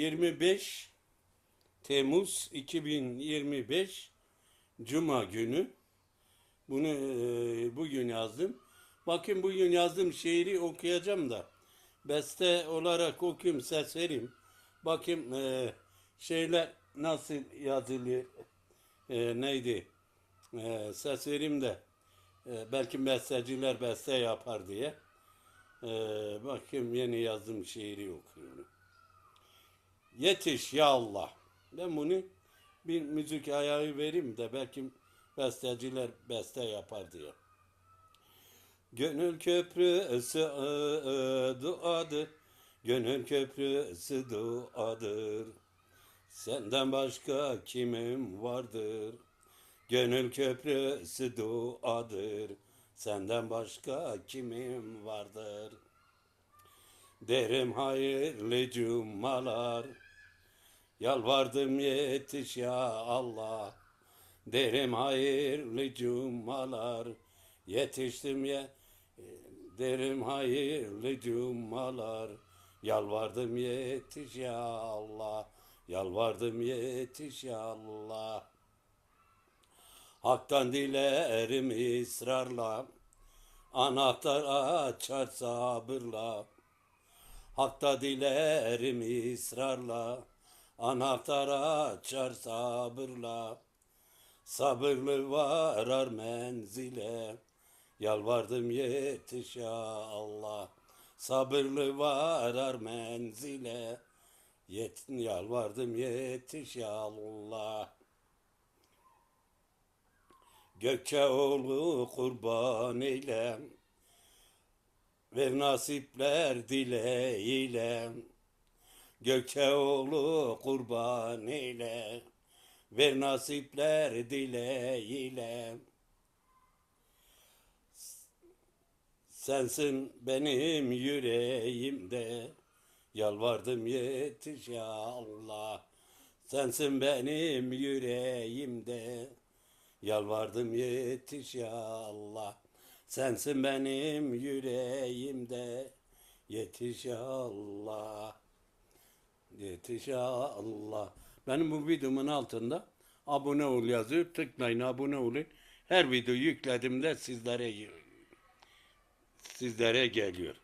25 Temmuz 2025 Cuma günü. Bunu e, bugün yazdım. Bakın bugün yazdığım şiiri okuyacağım da. Beste olarak okuyayım, ses vereyim. Bakayım e, şeyler nasıl yazılıyor. E, neydi? E, ses de. e, belki besteciler beste yapar diye. E, bakayım yeni yazdığım şiiri okuyorum. Yetiş ya Allah. Ben bunu bir müzik ayağı vereyim de belki besteciler beste yapar diye. Gönül köprüsü duadır. Gönül köprüsü duadır. Senden başka kimim vardır? Gönül köprüsü duadır. Senden başka kimim vardır? Derim hayırlı cumalar. Yalvardım yetiş ya Allah. Derim hayırlı cumalar. Yetiştim ya derim hayırlı cumalar. Yalvardım yetiş ya Allah. Yalvardım yetiş ya Allah. Hak'tan dilerim ısrarla. Anahtar açar sabırla. Hak'ta dilerim ısrarla. Anahtar açar sabırla. Sabırlı varar menzile. Yalvardım yetiş ya Allah. Sabırlı varar menzile. Yet, yalvardım yetiş ya Allah. Gökçeoğlu kurban eyle. Ver nasipler dileğiyle. Gökçeoğlu kurban eyle. Ver nasipler dileğiyle. Sensin benim yüreğimde. Yalvardım yetiş ya Allah. Sensin benim yüreğimde. Yalvardım yetiş ya Allah. Sensin benim yüreğimde. Yetiş ya Allah. Allah. Benim bu videomun altında abone ol yazıyor. Tıklayın abone olun. Her video yüklediğimde sizlere sizlere geliyor.